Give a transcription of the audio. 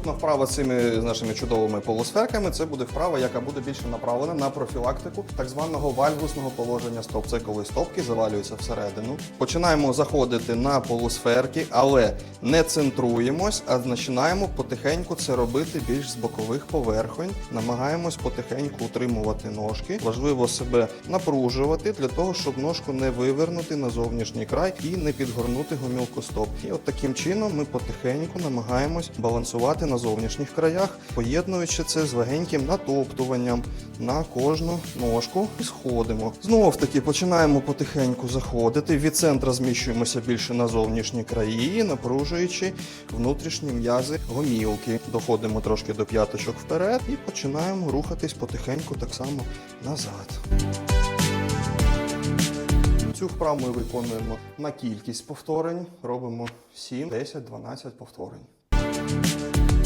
Наступна вправа цими нашими чудовими полусферками це буде вправа, яка буде більше направлена на профілактику так званого вальгусного положення стоп. Це коли стопки завалюються всередину. Починаємо заходити на полусферки, але не центруємось, а починаємо потихеньку це робити більш з бокових поверхонь. Намагаємось потихеньку утримувати ножки. Важливо себе напружувати для того, щоб ножку не вивернути на зовнішній край і не підгорнути гомілку стоп. І от таким чином ми потихеньку намагаємось балансувати на зовнішніх краях, поєднуючи це з легеньким натоптуванням на кожну ножку і сходимо. Знову ж таки починаємо потихеньку заходити. Від центра зміщуємося більше на зовнішні краї, напружуючи внутрішні м'язи гомілки. Доходимо трошки до п'яточок вперед і починаємо рухатись потихеньку так само назад. Цю вправу ми виконуємо на кількість повторень. Робимо 7, 10, 12 повторень.